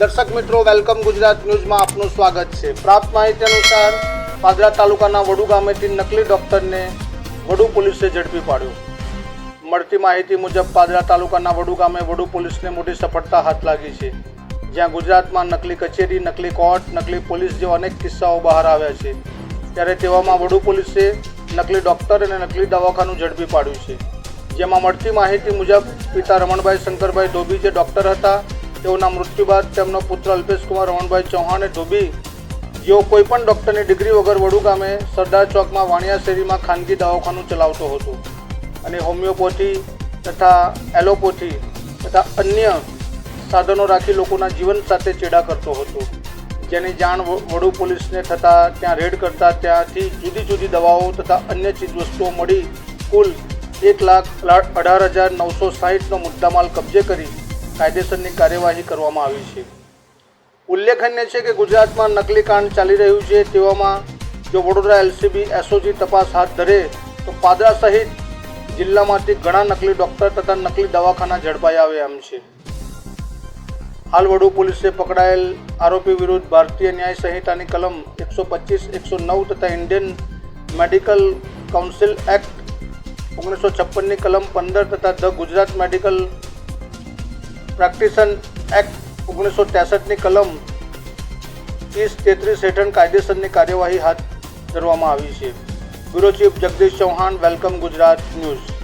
દર્શક મિત્રો, વેલકમ ગુજરાત ન્યૂઝમાં આપનું સ્વાગત છે. પ્રાપ્ત માહિતી અનુસાર પાદરા તાલુકાના વડુ ગામેથી નકલી ડોક્ટરને વડુ પોલીસે ઝડપી પાડ્યો. મળતી માહિતી મુજબ, પાદરા તાલુકાના વડુ ગામે વડુ પોલીસને મોટી સફળતા હાથ લાગી છે. જ્યાં ગુજરાતમાં નકલી કચેરી, નકલી કોર્ટ, નકલી પોલીસ જેવા અનેક કિસ્સાઓ બહાર આવ્યા છે. ત્યારે તેવામાં વડુ પોલીસે નકલી ડૉક્ટર અને નકલી દવાખાનું ઝડપી પાડ્યું છે. જેમાં મળતી માહિતી મુજબ, પિતા રમણભાઈ શંકરભાઈ ધોબી જે ડૉક્ટર હતા તેઓના મૃત્યુ બાદ તેમનો પુત્ર અલ્પેશકુમાર રમણભાઈ ચૌહાણે ધોબી, જેઓ કોઈપણ ડૉક્ટરની ડિગ્રી વગર વડુ ગામે સરદાર ચોકમાં વાણિયા શેરીમાં ખાનગી દવાખાનું ચલાવતો હતો. અને હોમિયોપોથી તથા એલોપોથી તથા અન્ય સાધનો રાખી લોકોના જીવન સાથે ચેડા કરતો હતો. જેની જાણ વડુ પોલીસને થતાં ત્યાં રેડ કરતા ત્યાંથી જુદી જુદી દવાઓ તથા અન્ય ચીજવસ્તુઓ મળી કુલ એક લાખ અઢાર હજાર નવસો સાહીઠનો મુદ્દામાલ કબજે કરી કાયદેસરની કાર્યવાહી કરવામાં આવી છે. ઉલ્લેખનીય છે કે ગુજરાતમાં નકલી કાંડ ચાલી રહ્યું છે તેવામાં જો વડોદરા એલસીબી, એસઓજી તપાસ હાથ ધરે તો પાદરા સહિત જિલ્લામાંથી ઘણા નકલી ડૉક્ટર તથા નકલી દવાખાના ઝડપાઈ આવે એમ છે. હાલ વડુ પોલીસે પકડાયેલ આરોપી વિરુદ્ધ ભારતીય ન્યાય સંહિતાની કલમ એકસો પચીસ, એકસો નવ તથા ઇન્ડિયન મેડિકલ કાઉન્સિલ એક્ટ ઓગણીસો છપ્પનની કલમ પંદર તથા the Gujarat medical practitioner act ઓગણીસો ત્રેસઠની કલમ ત્રીસ તેત્રીસ હેઠળ કાયદેસરની કાર્યવાહી હાથ ધરવામાં આવી છે. Bureau chief Jagdish Chauhan, welcome Gujarat News.